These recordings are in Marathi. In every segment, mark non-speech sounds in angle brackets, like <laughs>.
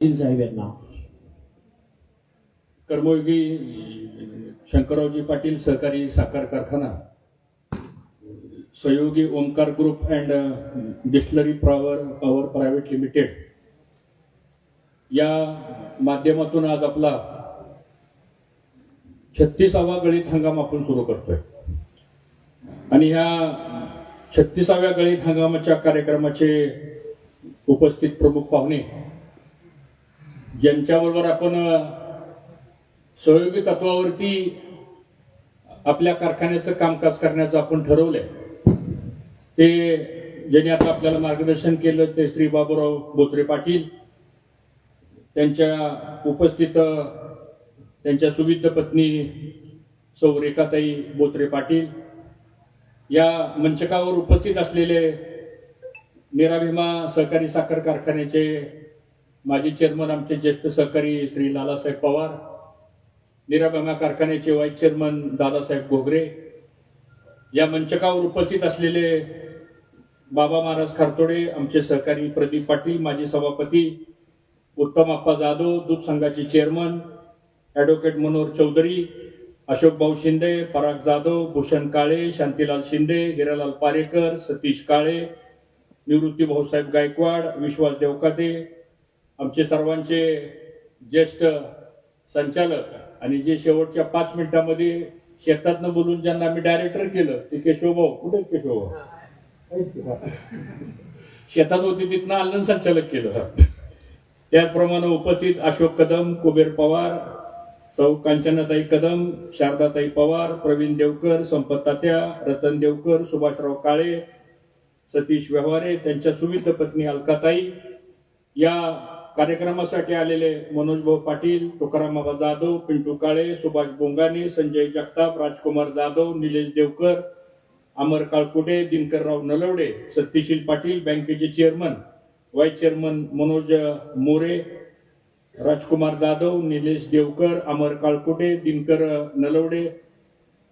पाटील साहेब यांना कर्मयोगी शंकररावजी पाटील सहकारी साखर कारखाना सहयोगी Omkar group and distillery power power private limited या माध्यमातून आज आपला छत्तीसावा गळीत हंगाम आपण सुरू करतोय. आणि ह्या छत्तीसाव्या गळीत हंगामाच्या कार्यक्रमाचे उपस्थित प्रमुख पाहुणे ज्यांच्याबरोबर आपण सहयोगी तत्वावरती आपल्या कारखान्याचं कामकाज करण्याचं आपण ठरवलंय. ते ज्यांनी आता आपल्याला मार्गदर्शन केलं ते श्री बाबूराव बोत्रे पाटील त्यांच्या उपस्थित त्यांच्या सुविध पत्नी सौ रेखाताई बोत्रे पाटील या मंचकावर उपस्थित असलेले निराभिमा सहकारी साखर कारखान्याचे माजी चेअरमन आमचे ज्येष्ठ सहकारी श्री लालासाहेब पवार निराभिमा कारखान्याचे व्हाईस चेअरमन दादासाहेब घोगरे या मंचकावर उपस्थित असलेले बाबा महाराज खारतोडे आमचे सहकारी प्रदीप पाटील माजी सभापती उत्तम अप्पा जाधव दूध संघाचे चेअरमन ॲडव्होकेट मनोहर चौधरी अशोक भाऊ शिंदे पराग जाधव भूषण काळे शांतीलाल शिंदे हिरालाल पारेकर सतीश काळे निवृत्ती भाऊसाहेब गायकवाड विश्वास देवकाते आमचे सर्वांचे ज्येष्ठ संचालक आणि जे शेवटच्या पाच मिनिटांमध्ये शेतातनं बोलून ज्यांना आम्ही डायरेक्टर केलं ते केशवभाऊ कुठे केशवभाऊ शेतात होते तिथनं आलन संचालक केलं. त्याचप्रमाणे उपस्थित अशोक कदम कुबेर पवार सौ कांचनाताई कदम शारदाताई पवार प्रवीण देवकर संपत तात्या रतन देवकर सुभाषराव काळे सतीश व्यवहारे त्यांच्या सुविध पत्नी अलकाताई. या कार्यक्रमासाठी आलेले मनोज भाऊ पाटील तुकाराम बाबा जाधव पिंटू काळे सुभाष बोंगाने संजय जगताप राजकुमार जाधव निलेश देवकर अमर काळकुटे दिनकरराव नलवडे सत्यशील पाटील बँकेचे chairman vice chairman Manoj More Rajkumar Jadhav Nilesh Devkar Amar Kalkute Dinkar Nalawade.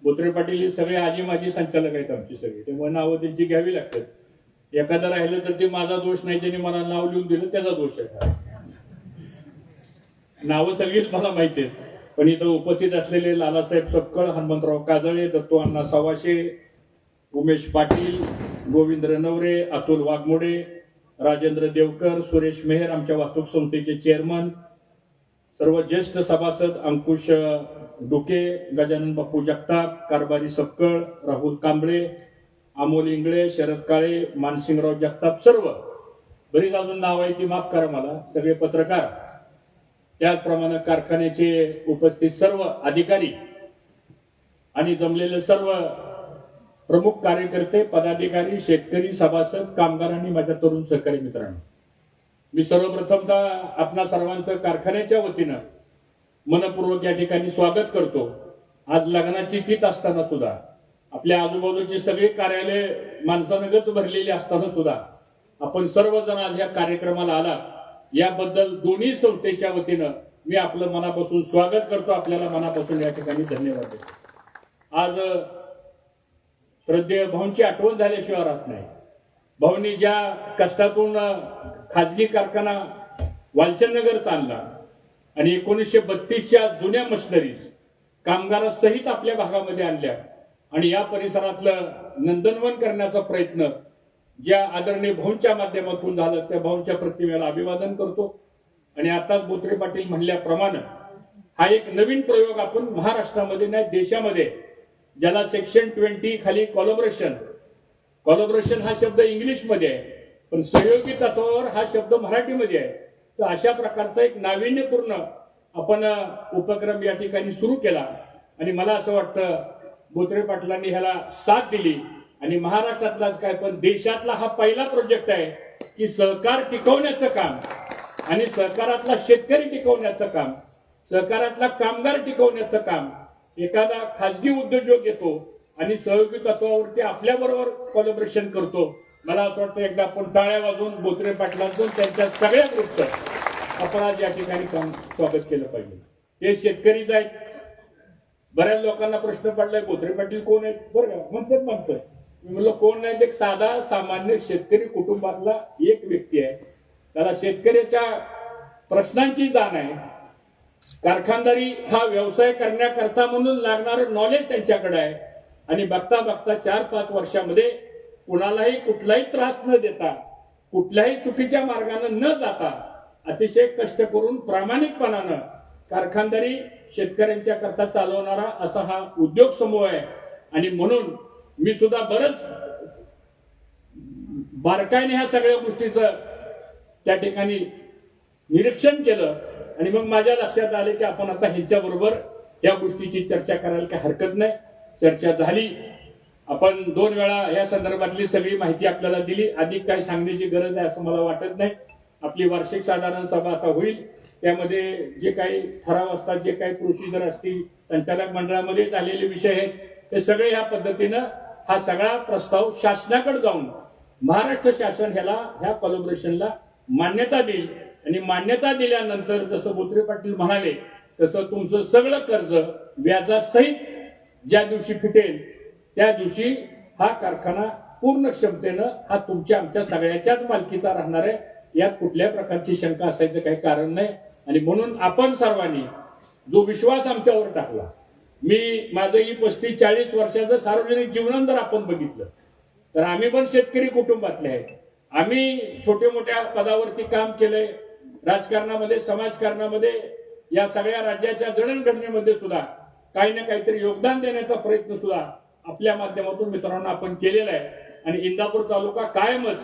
Botre Patil हे सगळे आजी माजी संचालक आहेत आमची सगळी. त्यामुळे नावं त्यांची घ्यावी लागतात. एखादा राहिलं तर ते माझा दोष नाही ज्यांनी मला नाव लिहून दिलं त्याचा दोष आहे. नावं सगळीच मला माहिती आहेत. पण इथं उपस्थित असलेले लालासाहेब सपकळ हनुमंतराव काजळे दत्तू अण्णा सवाशे उमेश पाटील गोविंद नवरे अतुल वाघमोडे राजेंद्र देवकर सुरेश मेहर आमच्या वाहतूक संस्थेचे चेअरमन सर्व ज्येष्ठ सभासद अंकुश डुके गजानन बापू जगताप कारभारी सपकळ राहुल कांबळे अमोल इंगळे शरद काळे मानसिंगराव जगताप सर्व. बरीच अजून नाव आहे ती माफ करा मला. सगळे पत्रकार. त्याचप्रमाणे कारखान्याचे उपस्थित सर्व अधिकारी आणि जमलेले सर्व प्रमुख कार्यकर्ते पदाधिकारी शेतकरी सभासद कामगार आणि माझ्या तरुण सहकारी मित्रांनो. मी सर्वप्रथमतः आपणा सर्वांचं कारखान्याच्या वतीनं मनपूर्वक या ठिकाणी स्वागत करतो. आज लग्नाची तीत असताना सुद्धा आपल्या आजूबाजूची सगळी कार्यालय माणसानगच भरलेली असताना सुद्धा आपण सर्वजण आज या कार्यक्रमाला आला याबद्दल दोन्ही संस्थेच्या वतीनं मी आपलं मनापासून स्वागत करतो. आपल्याला मनापासून या ठिकाणी धन्यवाद देतो. आज श्रद्धेय भाऊंची आठवण झाल्याशिवाय राहत नाही. भाऊंनी ज्या कष्टातून खाजगी कारखाना वालचंदनगर चालला आणि एकोणीसशे बत्तीसच्या जुन्या मशिनरीज कामगारासहित आपल्या भागामध्ये आणल्या आणि या परिसरातलं नंदनवन करण्याचा प्रयत्न ज्या आदरणीय भाऊंच्या माध्यमातून झालं त्या भाऊंच्या प्रतिमेला अभिवादन करतो. आणि आताच बोत्रे पाटील म्हणल्याप्रमाणे हा एक नवीन प्रयोग आपण महाराष्ट्रामध्ये नाही देशामध्ये ज्याला सेक्शन ट्वेंटी खाली कॉलोबरेशन कॉलोबरेशन हा शब्द इंग्लिशमध्ये आहे पण सहयोगी तत्वावर हा शब्द मराठीमध्ये आहे. तर अशा प्रकारचा एक नाविन्यपूर्ण आपण उपक्रम या ठिकाणी सुरू केला. आणि मला असं वाटतं बोत्रे पाटलांनी ह्याला साथ दिली. आणि महाराष्ट्रातलाच काय पण देशातला हा पहिला प्रोजेक्ट आहे की सहकार टिकवण्याचं काम आणि सहकारातला शेतकरी टिकवण्याचं काम सहकारातला कामगार टिकवण्याचं काम एखादा खाजगी उद्योजक येतो आणि सहयोगी तत्वावरती आपल्या बरोबर कॉलॅबरेशन करतो. मला असं वाटतं एकदा आपण टाळ्या वाजवून बोत्रे पाटलांतून त्यांच्या सगळ्या ग्रुपचं आपण आज या ठिकाणी काम स्वागत केलं पाहिजे. ते शेतकरीच आहेत. बऱ्याच लोकांना प्रश्न पडलाय बोत्रे पाटील कोण आहेत? बरं का म्हणतात माणसं. मी म्हणलं कोण नाही? एक साधा सामान्य शेतकरी कुटुंबातला एक व्यक्ती आहे. त्याला शेतकऱ्याच्या प्रश्नांची जाण आहे. कारखानदारी हा व्यवसाय करण्याकरता म्हणून लागणारं नॉलेज त्यांच्याकडे आहे. आणि बघता बघता चार पाच वर्षामध्ये कुणालाही कुठलाही त्रास न देता कुठल्याही चुकीच्या मार्गाने न जाता अतिशय कष्ट करून प्रामाणिकपणानं कारखानदारी शेतकऱ्यांच्या करता चालवणारा असा हा उद्योग समूह आहे. आणि म्हणून मी सुद्धा बरंच बारकाईने ह्या सगळ्या गोष्टीचं त्या ठिकाणी निरीक्षण केलं. आणि मग माझ्या लक्षात आले की आपण आता ह्यांच्याबरोबर या गोष्टीची चर्चा करायला काही हरकत नाही. चर्चा झाली. आपण दोन वेळा या संदर्भातली सगळी माहिती आपल्याला दिली. अधिक काही सांगण्याची गरज आहे असं मला वाटत नाही. आपली वार्षिक साधारण सभा आता होईल. त्यामध्ये जे काही ठराव असतात जे काही प्रोसिजर असतील संचालक मंडळामध्ये झालेले विषय आहेत ते सगळे या पद्धतीनं हा सगळा प्रस्ताव शासनाकडे जाऊन महाराष्ट्र शासन ह्याला ह्या कोलॅबरेशनला मान्यता देईल. आणि मान्यता दिल्यानंतर जसं बोत्रे पाटील म्हणाले तसं तुमचं सगळं कर्ज व्याजासहित ज्या दिवशी फिटेल त्या दिवशी हा कारखाना पूर्ण क्षमतेनं हा तुमच्या आमच्या सगळ्याच्याच मालकीचा राहणार आहे. यात कुठल्या प्रकारची शंका असायचं काही कारण नाही. आणि म्हणून आपण सर्वांनी जो विश्वास आमच्यावर टाकला मी माझं ही पस्तीस चाळीस वर्षाचं सार्वजनिक जीवन जर आपण बघितलं तर आम्ही पण शेतकरी कुटुंबातले आहेत. आम्ही छोट्या मोठ्या पदावरती काम केलंय. राजकारणामध्ये समाजकारणामध्ये या सगळ्या राज्याच्या जडणघडणीमध्ये सुद्धा काही ना काहीतरी योगदान देण्याचा प्रयत्न सुद्धा आपल्या माध्यमातून मित्रांनो आपण केलेला आहे. आणि इंदापूर तालुका कायमच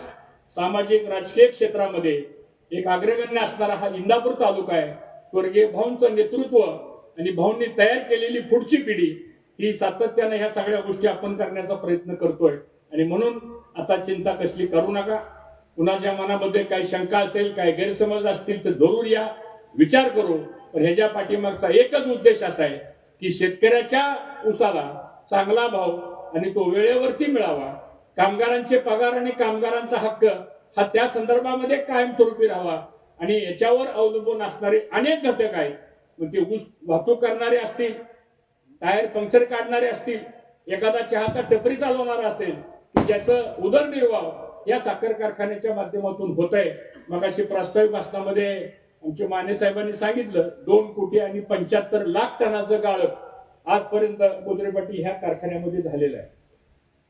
सामाजिक राजकीय क्षेत्रामध्ये एक अग्रगण्य असणारा हा इंदापूर तालुका आहे. स्वर्गीय भाऊंचं नेतृत्व आणि भाऊंनी तयार केलेली पुढची पिढी ही सातत्याने ह्या सगळ्या गोष्टी आपण करण्याचा प्रयत्न करतोय. आणि म्हणून आता चिंता कसली करू नका. कुणाच्या मनामध्ये काही शंका असेल काही गैरसमज असतील तर जरूर या. विचार करू. पण ह्याच्या पाठीमागचा एकच उद्देश असा आहे की शेतकऱ्याच्या उसाला चांगला भाव आणि तो वेळेवरती मिळावा. कामगारांचे पगार आणि कामगारांचा हक्क हा त्या संदर्भामध्ये कायमस्वरूपी राहावा. आणि याच्यावर अवलंबून असणारे अनेक घटक आहेत. मग ते ऊस वाहतूक करणारे असतील टायर पंक्चर काढणारे असतील एखादा चहाचा टपरी चालवणारा असेल की ज्याचं उदरनिर्वाह या साखर कारखान्याच्या माध्यमातून होत आहे मग अशी प्रास्ताविक भाषणामध्ये आमचे माने साहेबांनी सांगितलं दोन कोटी आणि पंच्याहत्तर लाख टनाचं गाळप आजपर्यंत गोदरेपाटी ह्या कारखान्यामध्ये झालेलं आहे.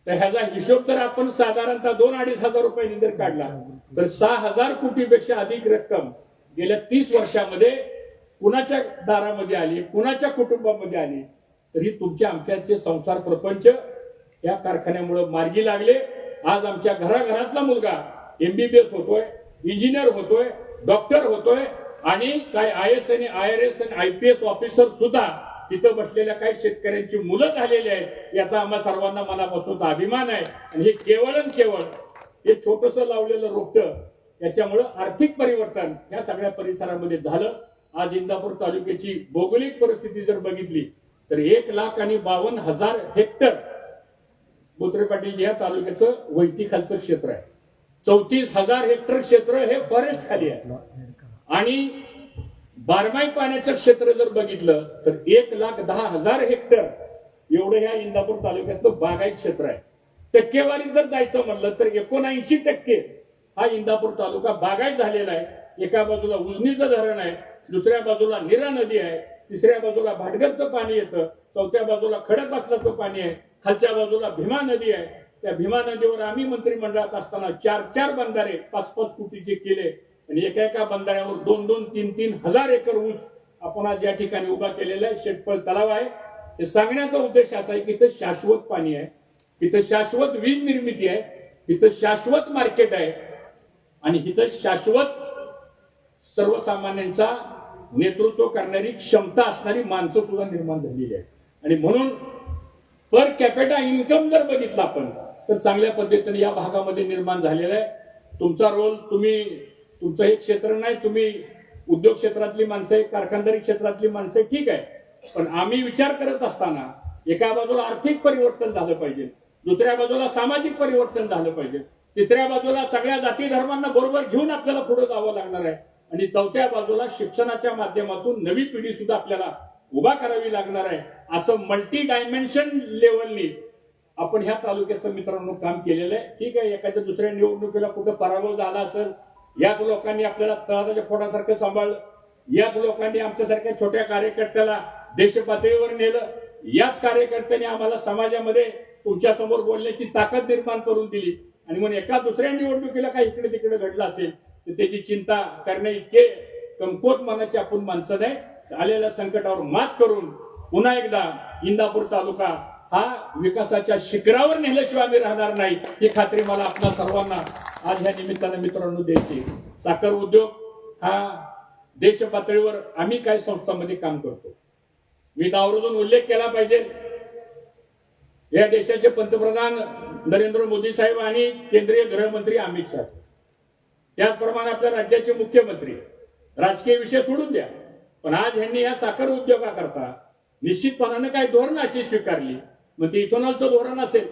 तर ह्याचा हिशोब तर आपण साधारणतः दोन अडीच हजार रुपयांनी जर काढला तर सहा हजार कोटीपेक्षा अधिक रक्कम गेल्या तीस वर्षामध्ये कुणाच्या दारामध्ये आली कुणाच्या कुटुंबामध्ये आली तरी तुमचे आमच्याचे संसार प्रपंच या कारखान्यामुळे मार्गी लागले. आज आमच्या घराघरातला मुलगा एमबीबीएस होतोय इंजिनियर होतोय डॉक्टर होतोय आणि काय आय एस आणि आय आर एस आणि आय पी एस ऑफिसर सुद्धा तिथं बसलेल्या काही शेतकऱ्यांची मुलं झालेली आहेत याचा आम्हा सर्वांना मनापासून अभिमान आहे. आणि हे केवळ आणि केवळ हे छोटस लावलेलं रोपट याच्यामुळं आर्थिक परिवर्तन या सगळ्या परिसरामध्ये झालं. आज इंदापूर तालुक्याची भौगोलिक परिस्थिती जर बघितली तर एक लाख आणि बावन्न हजार हेक्टर बोत्रे पाटील या तालुक्याचं वैती खालचं क्षेत्र आहे. चौतीस हजार हेक्टर क्षेत्र हे फॉरेस्ट खाली आहे. आणि बारमाही पाण्याचं क्षेत्र जर बघितलं तर एक लाख दहा हजार हेक्टर एवढं ह्या इंदापूर तालुक्यातलं बागायत क्षेत्र आहे. टक्केवारीत जर जायचं म्हणलं तर एकोणऐंशी टक्के हा इंदापूर तालुका बागायत झालेला आहे. एका बाजूला उजनीचं धरण आहे दुसऱ्या बाजूला निरा नदी आहे तिसऱ्या बाजूला भाटगरचं पाणी येतं चौथ्या बाजूला खडकवासलाचं पाणी आहे खालच्या बाजूला भीमा नदी आहे. त्या भीमा नदीवर आम्ही मंत्रिमंडळात असताना चार चार बंधारे पाच पाच कोटीचे केले. आणि एका एका बंधाऱ्यावर दोन दोन तीन तीन हजार एकर ऊस आपण आज या ठिकाणी उभा केलेला आहे. शेतपळ तलाव आहे. हे सांगण्याचा उद्देश असा आहे की इथं शाश्वत पाणी आहे. इथं शाश्वत वीज निर्मिती आहे. इथं शाश्वत मार्केट आहे. आणि इथं शाश्वत सर्वसामान्यांचा नेतृत्व करणारी क्षमता असणारी माणसं सुद्धा निर्माण झालेली आहे आणि म्हणून पर कॅपिटा इन्कम जर बघितला आपण तर चांगल्या पद्धतीने या भागामध्ये निर्माण झालेला आहे. तुमचा रोल तुम्ही तुमचं हे क्षेत्र नाही तुम्ही उद्योग क्षेत्रातली माणसं आहे कारखानदारी क्षेत्रातली माणसं आहे ठीक आहे. पण आम्ही विचार करत असताना एका बाजूला आर्थिक परिवर्तन झालं पाहिजे दुसऱ्या बाजूला सामाजिक परिवर्तन झालं पाहिजे तिसऱ्या बाजूला सगळ्या जाती धर्मांना बरोबर घेऊन आपल्याला पुढे जावं लागणार आहे. आणि चौथ्या बाजूला शिक्षणाच्या माध्यमातून नवी पिढी सुद्धा आपल्याला उभा करावी लागणार आहे असं मल्टी डायमेन्शन लेवलनी आपण ह्या तालुक्याचं मित्रांनो काम केलेलं आहे. ठीक आहे एखाद्या दुसऱ्या निवडणुकीला कुठं पराभव झाला असेल याच लोकांनी आपल्याला तळाच्या फोडासारखं सांभाळलं याच लोकांनी आमच्यासारख्या छोट्या कार्यकर्त्याला देश पातळीवर नेलं याच कार्यकर्त्यांनी आम्हाला समाजामध्ये तुमच्यासमोर बोलण्याची ताकद निर्माण करून दिली. आणि म्हणून एका दुसऱ्या निवडणुकीला काही इकडे तिकडे घडलं असेल तर त्याची चिंता करणे इतके कमकोत मनाची आपण माणसं नाही. आलेल्या संकटावर मात करून पुन्हा एकदा इंदापूर तालुका हा विकासाच्या शिखरावर नेल्याशिवाय आम्ही राहणार नाही. ही खात्री मला आपल्या सर्वांना आज ह्या निमित्तानं मित्रांनो द्यायची. साखर उद्योग हा देश पातळीवर आम्ही काय संस्थांमध्ये काम करतो? मी आवर्जून उल्लेख केला पाहिजे. या देशाचे पंतप्रधान नरेंद्र मोदी साहेब आणि केंद्रीय गृहमंत्री अमित शाह. त्याचप्रमाणे आपल्या राज्याचे मुख्यमंत्री राजकीय विषय सोडून द्या. पण आज ह्यांनी या साखर उद्योगाकरता निश्चितपणानं काही धोरण अशी स्वीकारली. मग ती इथोनॉलचं धोरण असेल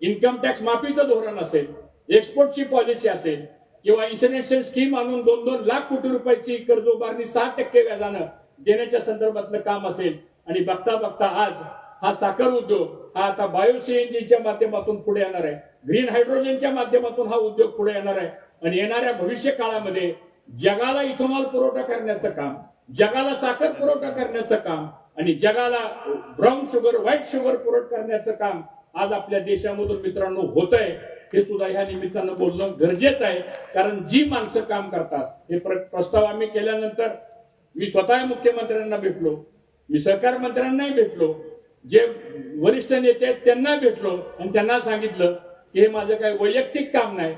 इन्कम टॅक्स माफीचं धोरण असेल एक्सपोर्टची पॉलिसी असेल किंवा इन्शुरन्सची स्कीम आणून दोन दोन लाख कोटी रुपयाची कर्ज उभारणी सहा टक्के व्याजानं देण्याच्या संदर्भातलं काम असेल. आणि बघता बघता आज हा साखर उद्योग हा आता बायो सीएनजीच्या माध्यमातून पुढे येणार आहे. ग्रीन हायड्रोजनच्या माध्यमातून हा उद्योग पुढे येणार आहे. आणि येणाऱ्या भविष्य काळामध्ये जगाला इथेनॉल पुरवठा करण्याचं काम जगाला साखर पुरवठा करण्याचं काम आणि जगाला ब्राऊन शुगर व्हाईट शुगर पुरवठा करण्याचं काम आज आपल्या देशामधून मित्रांनो होत आहे हे सुद्धा ह्या निमित्तानं बोलणं गरजेचं आहे. कारण जी माणसं काम करतात हे प्रस्ताव आम्ही केल्यानंतर मी स्वतः मुख्यमंत्र्यांना भेटलो मी सहकार मंत्र्यांनाही भेटलो जे वरिष्ठ नेते आहेत त्यांना भेटलो आणि त्यांना सांगितलं की हे माझं काही वैयक्तिक काम नाही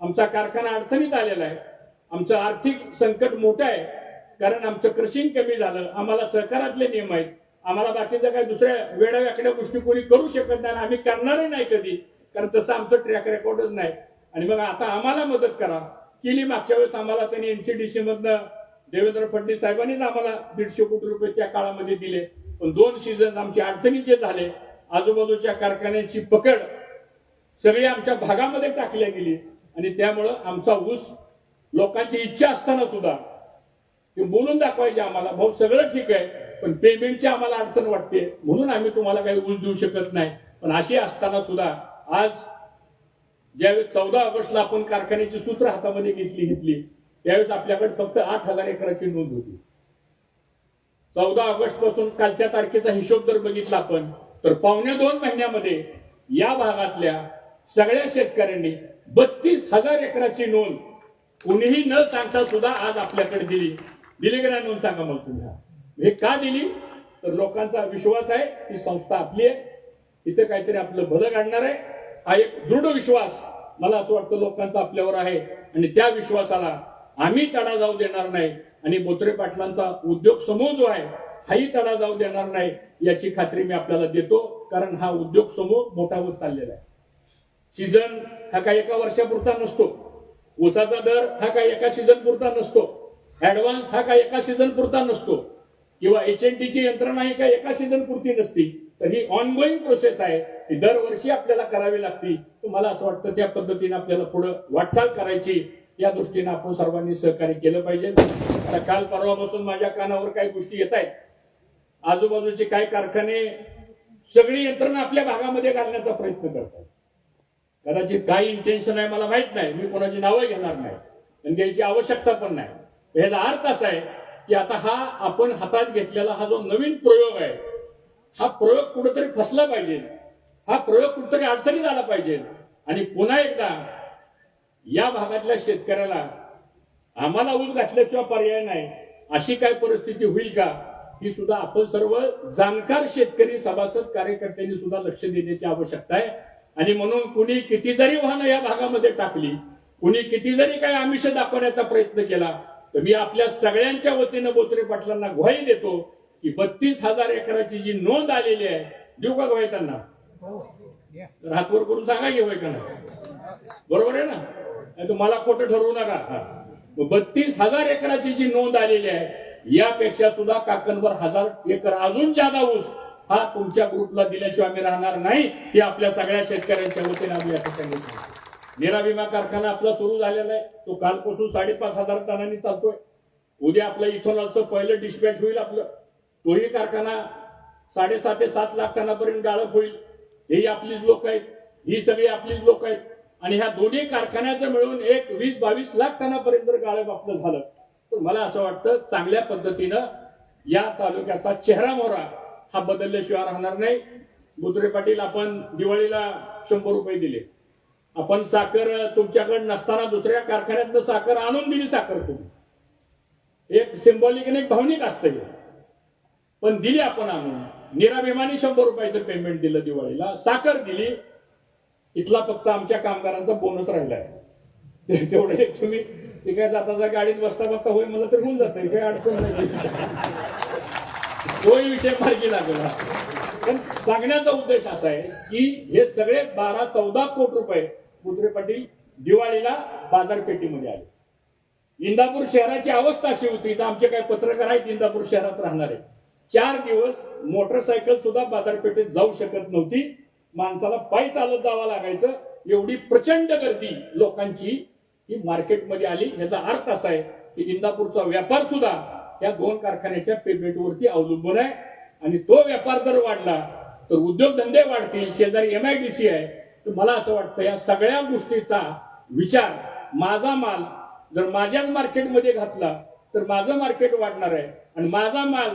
आमचा कारखाना अडचणीत आलेला आहे. आमचं आर्थिक संकट मोठं आहे. कारण आमचं क्रशिंग कमी झालं. आम्हाला सहकारातले नियम आहेत. आम्हाला बाकीच्या काही दुसऱ्या वेड्या गोष्टी कोणी करू शकत नाही आणि आम्ही करणारही नाही कधी. कारण तसं आमचं ट्रॅक रेकॉर्डच नाही. आणि मग आता आम्हाला मदत करा. केली मागच्या वेळेस आम्हाला त्यांनी एनसीडीसी मधनं देवेंद्र फडणवीस साहेबांनीच आम्हाला दीडशे कोटी रुपये त्या काळामध्ये दिले. पण दोन सीझन आमचे अडचणीचे झाले. आजूबाजूच्या कारखान्यांची पकड सगळी आमच्या भागामध्ये टाकल्या गेली. आणि त्यामुळं आमचा ऊस लोकांची इच्छा असताना सुद्धा ते बोलून दाखवायचे आम्हाला भाऊ सगळं ठीक आहे पण पेमेंटची आम्हाला अडचण वाटते. म्हणून आम्ही तुम्हाला काही ऊस देऊ शकत नाही. पण अशी असताना सुद्धा आज ज्यावेळेस चौदा ऑगस्टला आपण कारखान्याची सूत्र हातामध्ये घेतली घेतली त्यावेळेस आपल्याकडे फक्त आठ हजार एकराची नोंद होती. चौदा ऑगस्टपासून कालच्या तारखेचा हिशोब जर बघितला आपण तर पावणे दोन महिन्यामध्ये या भागातल्या सगळ्या शेतकऱ्यांनी बत्तीस हजार एकराची नोंद. कुणीही न सांगता सुद्धा आज आपल्याकडे दिली. दिली की नाही नोंद सांगा मग तुम्ही. हे का दिली? तर लोकांचा विश्वास आहे ही संस्था आपली आहे. इथे काहीतरी आपलं भलं काढणार आहे. हा एक दृढ विश्वास मला असं वाटतं लोकांचा आपल्यावर आहे. आणि त्या विश्वासाला आम्ही तडा जाऊ देणार नाही. आणि बोत्रे पाटलांचा उद्योग समूह जो आहे हाही तडा जाऊ देणार नाही. याची खात्री मी आपल्याला देतो. कारण हा उद्योग समूह मोठा होत चाललेला आहे. सीझन हा काही एका वर्षापुरता नसतो. ऊसाचा दर हा काही एका सीझन पुरता नसतो. ऍडव्हान्स हा काही एका सीझन पुरता नसतो. किंवा एच एन ची यंत्रणा ही काही एका सीझन पुरती नसती. तर ही ऑनगोईंग प्रोसेस आहे. ती दरवर्षी आपल्याला करावी लागते. तर मला असं वाटतं त्या पद्धतीने आपल्याला पुढे वाटचाल करायची. या दृष्टीने आपण सर्वांनी सहकार्य केलं पाहिजे. आता काल परवापासून माझ्या कानावर काही गोष्टी येत आहेत. आजूबाजूचे काही कारखाने सगळी यंत्रणा आपल्या भागामध्ये घालण्याचा प्रयत्न करतात. कदाचित काय इंटेन्शन आहे मला माहीत नाही. मी कोणाची नावं घेणार नाही. आणि घ्यायची आवश्यकता पण नाही. याचा अर्थ असा आहे की आता हा आपण हातात घेतलेला हा जो नवीन प्रयोग आहे हा प्रयोग कुठेतरी फसला पाहिजे. हा प्रयोग कुठेतरी अडचणीत आला पाहिजे. आणि पुन्हा एकदा या भागातल्या शेतकऱ्याला आम्हाला ऊस घातल्याशिवाय पर्याय नाही. अशी काय परिस्थिती होईल का? ही सुद्धा आपण सर्व जाणकार शेतकरी सभासद कार्यकर्त्यांनी सुद्धा लक्ष देण्याची आवश्यकता आहे. आणि म्हणून कुणी किती जरी वाहनं या भागामध्ये टाकली कुणी किती जरी काही आमिष दाखवण्याचा प्रयत्न केला तर मी आपल्या सगळ्यांच्या वतीनं बोत्रे पाटलांना ग्वाही देतो की बत्तीस हजार एकराची जी नोंद आलेली आहे देऊ का ग्वाही त्यांना? तर हातवर करून सांगा घेऊ का बरोबर आहे ना? नाही तुम्हाला खोटं ठरवू नका. हा. बत्तीस हजार एकराची जी नोंद आलेली आहे यापेक्षा सुद्धा काकणवर हजार एकर अजून जादा ऊस हा तुमच्या ग्रुपला दिल्याशिवाय आम्ही राहणार नाही हे आपल्या सगळ्या शेतकऱ्यांच्या वतीने आम्ही या ठिकाणी सांगतो. निरा विमा कारखाना आपला सुरू झालेला आहे. तो कालपासून साडेपाच हजार टनांनी चालतोय. उद्या आपलं इथोनॉलचं पहिलं डिस्पॅच होईल आपलं. तोही कारखाना साडेसात ते सात लाख टनापर्यंत गाळप होईल. हेही आपलीच लोक आहेत. ही सगळी आपलीच लोक आहेत. आणि ह्या दोन्ही कारखान्याचं मिळून एक वीस बावीस लाख टनापर्यंत जर गाळप आपलं झालं तर मला असं वाटतं चांगल्या पद्धतीनं या तालुक्याचा चेहरा मोहरा हा बदलल्याशिवाय राहणार नाही. बुद्रे पाटील आपण दिवाळीला शंभर रुपये दिले. आपण साखर तुमच्याकडे नसताना दुसऱ्या कारखान्यातनं साखर आणून दिली साखर तुम्ही. एक सिम्बॉलिक आणि एक भावनिक असतं पण दिली आपण आणून. निराभिमानी शंभर रुपयाचं पेमेंट दिलं दिवाळीला. साखर दिली. इथला फक्त आमच्या कामगारांचा बोनस राहिलाय. <laughs> आहे तेवढे तुम्ही ते काय जाता जा गाडीत बसता बसता होईल मला तर होऊन जातं. काही अडचण नाही. <laughs> तोही विषय मार्गी लागला. पण सांगण्याचा उद्देश असा आहे की हे सगळे बारा चौदा कोटी रुपये मुद्रे पाटील दिवाळीला बाजारपेठीमध्ये आले. इंदापूर शहराची अवस्था अशी होती तर आमचे काही पत्रकार आहेत इंदापूर शहरात राहणारे. चार दिवस मोटरसायकल सुद्धा बाजारपेठेत जाऊ शकत नव्हती. माणसाला पायी चालत जावं लागायचं. एवढी प्रचंड गर्दी लोकांची ही मार्केटमध्ये आली. याचा अर्थ असा आहे की इंदापूरचा व्यापार सुद्धा या दोन कारखान्याच्या पेमेंटवरती अवलंबून आहे. आणि तो व्यापार जर वाढला तर उद्योगधंदे वाढतील शेजारी एमआयडीसी आहे. तर मला असं वाटतं या सगळ्या गोष्टीचा विचार माझा माल जर माझ्याच मार्केटमध्ये घातला तर माझं मार्केट वाढणार आहे. आणि माझा माल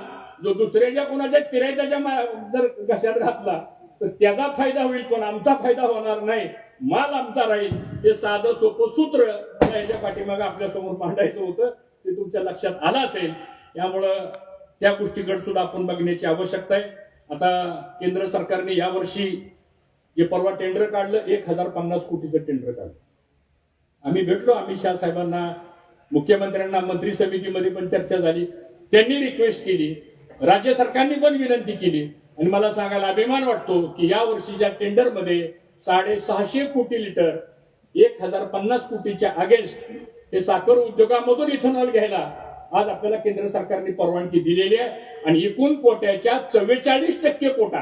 जो दुसऱ्याच्या कोणाच्या किरायत्याच्या मा- जर घशात घातला तर त्याचा फायदा होईल पण आमचा फायदा होणार नाही. माल आमचा राहील. हे साधं सोपं सूत्र याच्या पाठीमागे आपल्यासमोर मांडायचं होतं. ते तुमच्या लक्षात आलं असेल. त्यामुळं त्या गोष्टीकडे सुद्धा आपण बघण्याची आवश्यकता आहे. आता केंद्र सरकारने यावर्षी जे परवा टेंडर काढलं एक हजार पन्नास कोटीचं टेंडर काढलं. आम्ही भेटलो अमित शहा साहेबांना मुख्यमंत्र्यांना मंत्री समितीमध्ये पण चर्चा झाली. त्यांनी रिक्वेस्ट केली. राज्य सरकारने पण विनंती केली. आणि मला सांगायला अभिमान वाटतो की या वर्षीच्या टेंडरमध्ये साडेसहाशे कोटी लिटर एक हजार पन्नास कोटीच्या अगेन्स्ट हे साखर उद्योगामधून इथेनॉल घ्यायला आज आपल्याला केंद्र सरकारने परवानगी दिलेली आहे आणि एकूण कोट्याच्या चव्वेचाळीस टक्के कोटा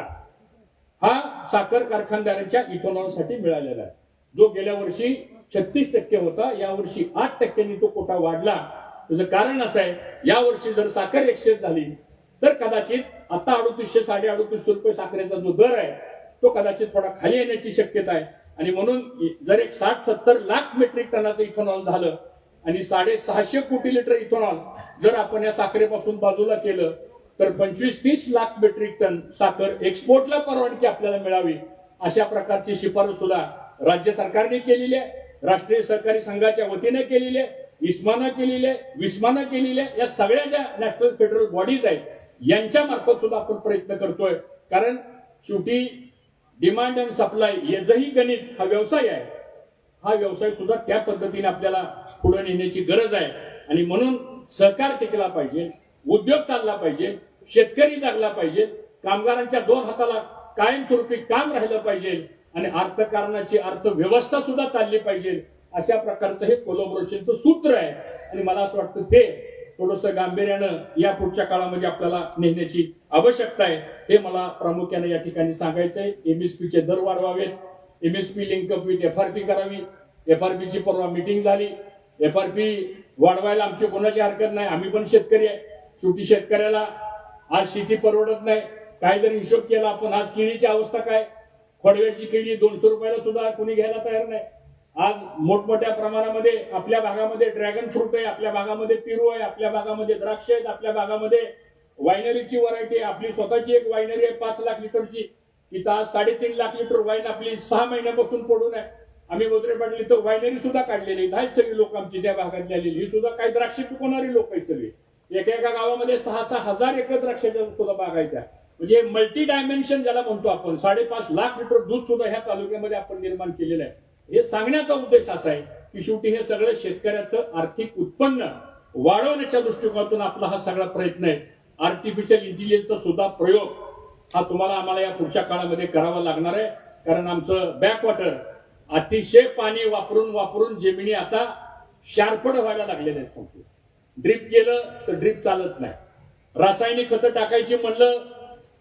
हा साखर कारखानदारांच्या इथेनॉलसाठी मिळालेला आहे. जो गेल्या वर्षी छत्तीस टक्के होता यावर्षी आठ टक्क्यांनी तो कोटा वाढला. त्याचं कारण असं आहे यावर्षी जर साखर एक्सचेंज झाली तर कदाचित आता अडुतीसशे साडे अडुतीसशे रुपये साखरेचा जो दर आहे तो कदाचित थोडा खाली येण्याची शक्यता आहे. आणि म्हणून जर एक साठ सत्तर लाख मेट्रिक टनाचं इथेनॉल झालं आणि साडेसहाशे कोटी लिटर इथेनॉल जर आपण या साखरेपासून बाजूला केलं तर पंचवीस तीस लाख मेट्रिक टन साखर एक्सपोर्टला परवानगी आपल्याला मिळावी अशा प्रकारची शिफारस सुद्धा राज्य सरकारने केलेली आहे राष्ट्रीय सहकारी संघाच्या वतीने केलेली आहे इस्मानं केलेली आहे विस्मानं केलेली आहे या सगळ्या ज्या नॅशनल फेडरल बॉडीज आहेत यांच्या मार्फत सुद्धा आपण प्रयत्न करतोय. कारण शेवटी डिमांड अँड सप्लाय याचंही गणित हा व्यवसाय आहे. हा व्यवसाय सुद्धा त्या पद्धतीने आपल्याला पुढे नेण्याची गरज आहे. आणि म्हणून सहकार टिकला पाहिजे उद्योग चालला पाहिजे शेतकरी चालला पाहिजे कामगारांच्या दोन हाताला कायमस्वरूपी काम राहिलं पाहिजे आणि अर्थकारणाची अर्थव्यवस्था सुद्धा चालली पाहिजे अशा प्रकारचं हे कोलोबरेशनचं सूत्र आहे. आणि मला असं वाटतं ते थोडस गांभीर्यानं या पुढच्या काळामध्ये आपल्याला नेण्याची आवश्यकता आहे. हे मला प्रामुख्याने या ठिकाणी सांगायचंय. एमएसपीचे दर वाढवावेत. MSP link up with FRP करावी. एफआरपीची परवा मिटिंग झाली. एफआरपी वाढवायला आमची कोणाची हरकत नाही. आम्ही पण शेतकरी आहे. शेवटी शेतकऱ्याला आज शेती परवडत नाही. काय जर हिशोब केला आपण आज केळीची अवस्था काय? खोडव्याची केळी दोनशे रुपयाला सुद्धा कोणी घ्यायला तयार नाही. आज मोठमोठ्या प्रमाणामध्ये आपल्या भागामध्ये ड्रॅगन फ्रूट आहे आपल्या भागामध्ये पिरू आहे आपल्या भागामध्ये द्राक्ष आहेत आपल्या भागामध्ये वायनरीची व्हरायटी आहे. आपली स्वतःची एक वायनरी आहे पाच लाख लिटरची. तिथं आज साडेतीन लाख लिटर वाईन आपली सहा महिन्यापासून पडून आहे. आम्ही मोत्रे पाटील तर वायनरी सुद्धा काढलेली आहेत सगळी लोक आमची त्या भागात आलेली ही सुद्धा काही द्राक्ष पिकवणारी लोक आहेत सगळी. एका एका गावामध्ये सहा सहा हजार एकर द्राक्षाच्या सुद्धा बागायच्या म्हणजे मल्टी डायमेन्शन ज्याला म्हणतो आपण साडेपाच लाख लिटर दूध सुद्धा ह्या तालुक्यामध्ये आपण निर्माण केलेलं आहे. हे सांगण्याचा उद्देश असा आहे की शेवटी हे सगळं शेतकऱ्याचं आर्थिक उत्पन्न वाढवण्याच्या दृष्टिकोनातून आपला हा सगळा प्रयत्न आहे. आर्टिफिशियल इंटेलिजन्सचा सुद्धा प्रयोग हा तुम्हाला आम्हाला या पुढच्या काळामध्ये करावा लागणार आहे. कारण आमचं बॅकवॉटर अतिशय पाणी वापरून वापरून जमिनी आता शार्पड व्हायला लागलेल्या आहेत संपू ड्रीप गेलं तर ड्रीप चालत नाही. रासायनिक खतं टाकायची म्हणलं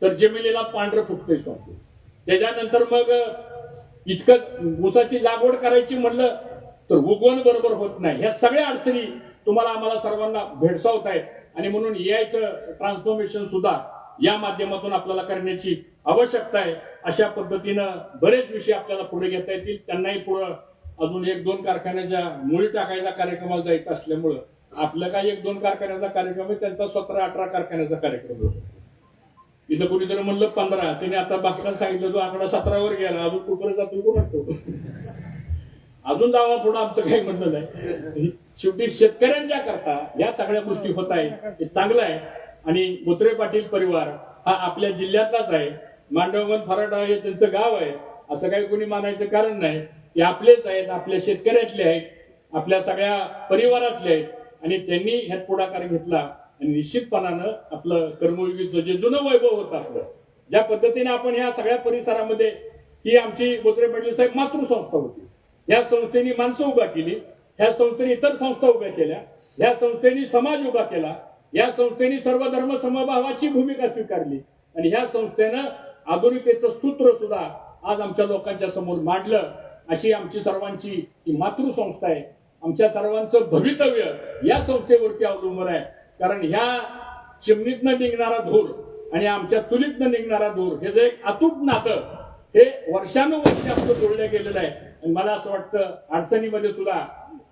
तर जमिनीला पांढरं फुटतंय संपूर्ण. त्याच्यानंतर मग इतकं ऊसाची लागवड करायची म्हणलं तर उगवण बरोबर होत नाही. ह्या सगळ्या अडचणी तुम्हाला आम्हाला सर्वांना भेडसावत आहेत आणि म्हणून यायचं ट्रान्सफॉर्मेशन सुद्धा या माध्यमातून आपल्याला करण्याची आवश्यकता आहे. अशा पद्धतीनं बरेच विषय आपल्याला पुढे घेता येतील. त्यांनाही पुढं अजून एक दोन कारखान्याच्या मुळी टाकायचा कार्यक्रमाला जायचं असल्यामुळं आपलं काय एक दोन कारखान्याचा कार्यक्रम आहे त्यांचा सतरा अठरा कारखान्याचा कार्यक्रम होतो. इथं कुणीतरी म्हणलं पंधरा. त्याने आता बाकीला सांगितलं जो आकडा सतरावर गेला अजून कुठपर्यंत जातो कोण असतो? अजून जावा पुढे आमचं काही म्हणलं नाही. शेवटी शेतकऱ्यांच्या करता या सगळ्या गोष्टी होत आहेत. हे चांगलं आहे. आणि मुत्रे पाटील परिवार हा आपल्या जिल्ह्यातलाच आहे. मांडवगण फराटा हे त्यांचं गाव आहे. असं काही कोणी मानायचं कारण नाही. ते आपलेच आहेत आपल्या शेतकऱ्यातले आहेत आपल्या सगळ्या परिवारातले आहेत. आणि त्यांनी ह्यात पुढाकार घेतला. आणि निश्चितपणानं आपलं कर्मयोगीचं जे जुनं वैभव होतं आपलं ज्या पद्धतीने आपण ह्या सगळ्या परिसरामध्ये ही आमची बोत्रे पाटील साहेब मातृसंस्था होती. या संस्थेने माणसं उभा केली ह्या संस्थेने इतर संस्था उभ्या केल्या या संस्थेने समाज उभा केला. या संस्थेने सर्व धर्म समभावाची भूमिका स्वीकारली. आणि ह्या संस्थेनं आधुनिकतेचं सूत्र सुद्धा आज आमच्या लोकांच्या समोर मांडलं. अशी आमची सर्वांची ही मातृसंस्था आहे. आमच्या सर्वांचं भवितव्य या संस्थेवरती अवलंबून आहे. कारण ह्या चिमणीतनं निघणारा धूर आणि आमच्या चुलीतनं निघणारा धूर हे जे एक अतूट नातं हे वर्षानुवर्ष आपलं जोडलं गेलेलं आहे. आणि मला असं वाटतं अडचणीमध्ये सुद्धा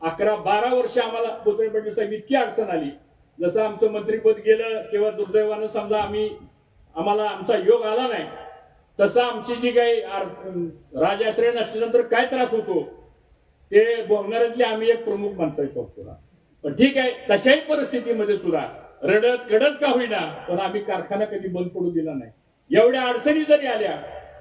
अकरा बारा वर्ष आम्हाला पोतळे पाटील साहेब इतकी अडचण आली. जसं आमचं मंत्रीपद गेलं किंवा दुर्दैवानं समजा आम्ही आम्हाला आमचा योग आला नाही तसं आमची जी काही राजाश्रय नसल्यानंतर काय त्रास होतो? ते भोगणाऱ्यातले आम्ही एक प्रमुख माणसं आहे पण ठीक आहे तशाही परिस्थितीमध्ये सुद्धा रडत कडत का होईना पण आम्ही कारखाना कधी बंद पडू दिला नाही. एवढ्या अडचणी जरी आल्या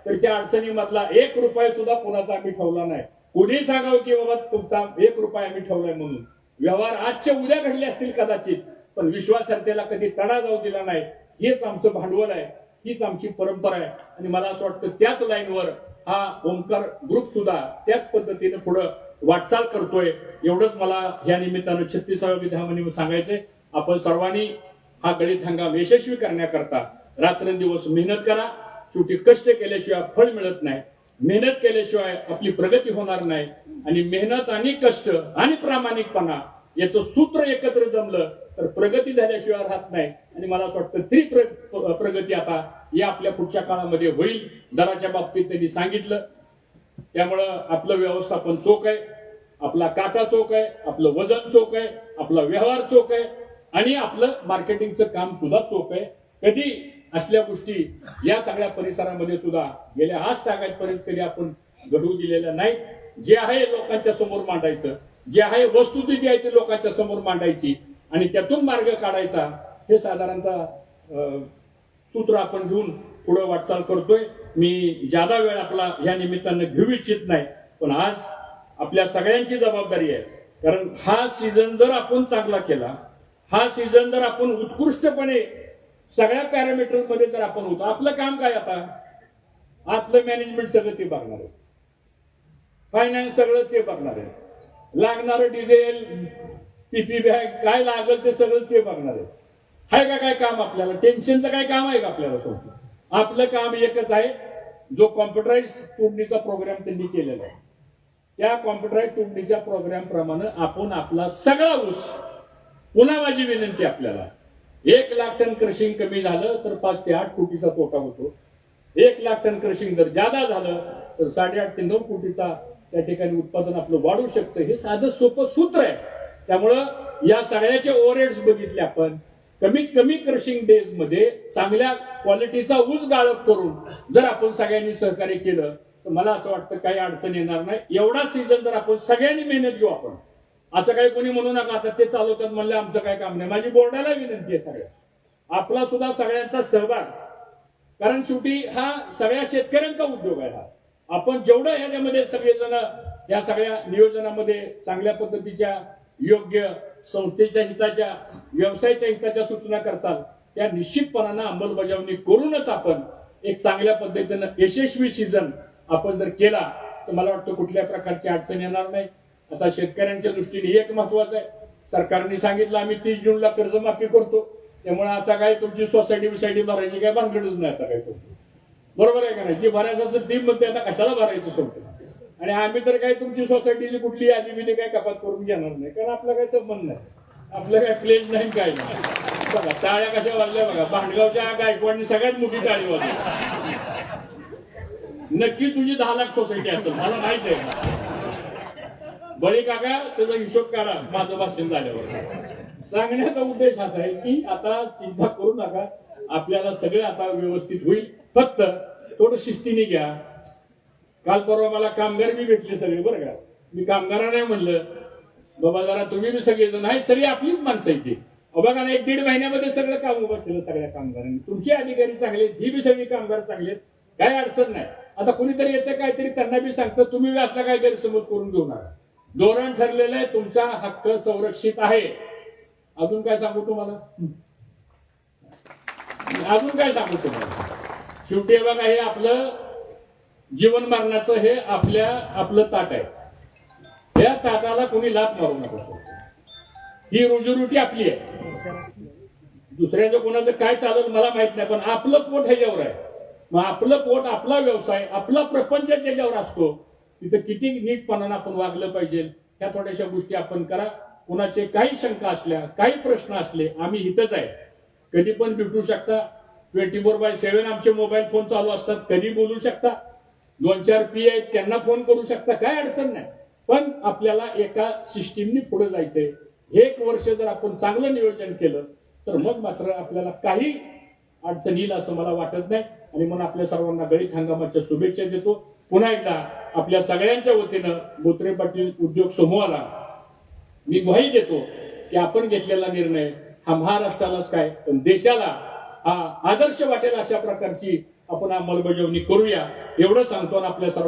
तर त्या अडचणीमधला एक रुपया सुद्धा कोणाचा आम्ही ठेवला नाही. कोणी सांगावं की बाबा तुमचा एक रुपया आम्ही ठेवलाय म्हणून. व्यवहार आजच्या उद्या घडले असतील कदाचित पण विश्वासार्थेला कधी तडा जाऊ दिला नाही. हेच आमचं भांडवल आहे. हीच आमची परंपरा आहे. आणि मला असं वाटतं त्याच लाईनवर हा ओंकार ग्रुप सुद्धा त्याच पद्धतीने पुढं वाटचाल करतोय. एवढंच मला या निमित्तानं छत्तीसाव्या विधामध्ये सांगायचंय. आपण सर्वांनी हा गळीत हंगाम यशस्वी करण्याकरता रात्रंदिवस मेहनत करा. शेवटी कष्ट केल्याशिवाय फळ मिळत नाही. मेहनत केल्याशिवाय आपली प्रगती होणार नाही. आणि मेहनत आणि कष्ट आणि प्रामाणिकपणा याचं सूत्र एकत्र जमलं तर प्रगती झाल्याशिवाय राहत नाही. आणि मला असं वाटतं ती प्र- प्रगती आता या आपल्या पुढच्या काळामध्ये होईल दराच्या बाबतीत त्यांनी सांगितलं. त्यामुळं आपलं व्यवस्थापन चोख आहे आपला काटा चोख आहे आपलं वजन चोख आहे आपला व्यवहार चोख आहे आणि आपलं मार्केटिंगचं काम सुद्धा चोख आहे. कधी असल्या गोष्टी या सगळ्या परिसरामध्ये सुद्धा गेल्या आज टाकायपर्यंत कधी आपण घडवू दिलेल्या नाही जे आहे लोकांच्या समोर मांडायचं. जे आहे वस्तुस्थिती आहे ती लोकांच्या समोर मांडायची आणि त्यातून मार्ग काढायचा हे साधारणतः सूत्र आपण घेऊन पुढे वाटचाल करतोय. मी जादा वेळ आपला या निमित्तानं घेऊ इच्छित नाही पण आज आपल्या सगळ्यांची जबाबदारी आहे. कारण हा सीझन जर आपण चांगला केला हा सीझन जर आपण उत्कृष्टपणे सगळ्या पॅरामीटर्समध्ये जर आपण होतो आपलं काम काय आता? आतलं मॅनेजमेंट सगळं ते बघणार आहे. फायनान्स सगळं ते बघणार आहे. लागणार डिझेल पीपी बॅग काय लागल ते सगळं ते बघणार आहे. का काय काम आपल्याला? टेन्शनचं काय काम आहे का आपल्याला तो? आपलं काम एकच आहे जो कॉम्प्युटराईज तोडणीचा प्रोग्राम त्यांनी केलेला आहे. त्या कॉम्प्युटराईज तोडणीच्या प्रोग्राम प्रमाणे आपण आपला सगळा ऊस पुन्हा माझी विनंती आपल्याला. एक लाख टन क्रशिंग कमी झालं तर पाच ते आठ कोटीचा तोटा होतो. एक लाख टन क्रशिंग जर जादा झालं तर साडेआठ ते नऊ कोटीचा त्या ठिकाणी उत्पादन आपलं वाढू शकतं. हे साधं सोपं सूत्र आहे. त्यामुळं या सगळ्याचे ओव्हरहेड्स बघितले आपण. कमीत कमी क्रशिंग डेजमध्ये चांगल्या क्वालिटीचा ऊस गाळप करून जर आपण सगळ्यांनी सहकार्य केलं तर मला असं वाटतं काही अडचण येणार नाही. एवढा सीझन जर आपण सगळ्यांनी मेहनत घेऊ आपण. असं काही कोणी म्हणू नका आता ते चालवतात म्हणलं आमचं काय काम नाही. माझी बोर्डाला विनंती आहे सगळ्या. आपला सुद्धा सगळ्यांचा सहभाग. कारण शेवटी हा सगळ्या शेतकऱ्यांचा उद्योग आहे हा. आपण जेवढं ह्याच्यामध्ये सगळेजण या सगळ्या नियोजनामध्ये चांगल्या पद्धतीच्या योग्य संस्थेच्या हिताच्या व्यवसायाच्या हिताच्या सूचना करताल त्या निश्चितपणानं अंमलबजावणी करूनच आपण एक चांगल्या पद्धतीनं यशस्वी सीझन आपण जर केला तर मला वाटतं कुठल्या प्रकारची अडचण येणार नाही. आता शेतकऱ्यांच्या दृष्टीने एक महत्वाचं आहे. सरकारने सांगितलं आम्ही तीस जूनला कर्जमाफी करतो. त्यामुळे आता काय तुमची सोसायटी बिसायटी भरायची काय भानगडच नाही आता काय करतो. बरोबर आहे का नाही? जी भरायचं असेल ती म्हणते आता कशाला भरायचं सोडतो? आणि आम्ही तर काय तुमची सोसायटीची कुठली यादी बिली काय कपात करून घेणार नाही. कारण आपला काही संबंध नाही. आपलं काय प्लेन नाही काय नाही. बघा टाळ्या कशा वाजल्या बघा. भांडगावच्या गायकवाडनी सगळ्यात मोठी टाळी वाजली. नक्की तुझी दहा लाख सोसायटी असेल मला माहीत आहे. बळी काका त्याचा हिशोब काढा माझं भाषण झाल्यावर. सांगण्याचा उद्देश असा आहे की आता चिंता करू नका. आपल्याला सगळं आता व्यवस्थित होईल. फक्त थोडं शिस्तीने घ्या. काल परवा मला कामगार बी भेटले सगळे बरं का. मी कामगारांना नाही म्हणलं बाबा जरा तुम्ही बी सगळेजण नाही सगळी आपलीच माणसं आहे ती. बघा ना एक दीड महिन्यामध्ये सगळं काम उभं केलं सगळ्या कामगारांनी. तुमचे अधिकारी चांगले ही बी सगळी कामगार चांगले काही काय अडचण नाही. आता कुणीतरी येतं काहीतरी त्यांना बी सांगतं तुम्ही बी असला काहीतरी समज करून घेऊ नका धोरण ठरलेलं आहे तुमचा हक्क संरक्षित आहे. अजून काय सांगू तुम्हाला? अजून काय सांगू तुम्हाला? शेवटी बघा हे आपलं जीवन मरणाचं हे आपल्या आपलं ताट आहे. या ताटाला कोणी लाभ मारू नको. ही रोजीरोटी आपली आहे. दुसऱ्याचं कोणाचं काय चालत मला माहीत नाही पण आपलं पोट ह्याच्यावर आहे मग आपलं पोट आपला व्यवसाय आपला प्रपंच ज्याच्यावर असतो तिथं किती नीटपणानं आपण वागलं पाहिजे ह्या थोड्याशा गोष्टी आपण करा. कोणाचे काही शंका असल्या काही प्रश्न असले आम्ही इथंच आहे. कधी पण भेटू शकता. ट्वेंटी फोर बाय सेव्हन आमचे मोबाईल फोन चालू असतात. कधी बोलू शकता? दोन चार पी आहेत त्यांना फोन करू शकता. काय अडचण नाही. पण आपल्याला एका सिस्टीमनी पुढे जायचंय. एक वर्ष जर आपण चांगलं नियोजन केलं तर मग मात्र आपल्याला काही अडचण येईल असं मला वाटत नाही. आणि म्हणून आपल्या सर्वांना गळीत हंगामाच्या शुभेच्छा देतो. पुन्हा एकदा आपल्या सगळ्यांच्या वतीनं बोत्रे पाटील उद्योग समूहाला मी ग्वाही देतो की आपण घेतलेला निर्णय हा महाराष्ट्रालाच काय पण देशाला हा आदर्श वाटेल अशा प्रकारची आपण अंमलबजावणी करूया. एवढं सांगतो आणि आपल्या सर्व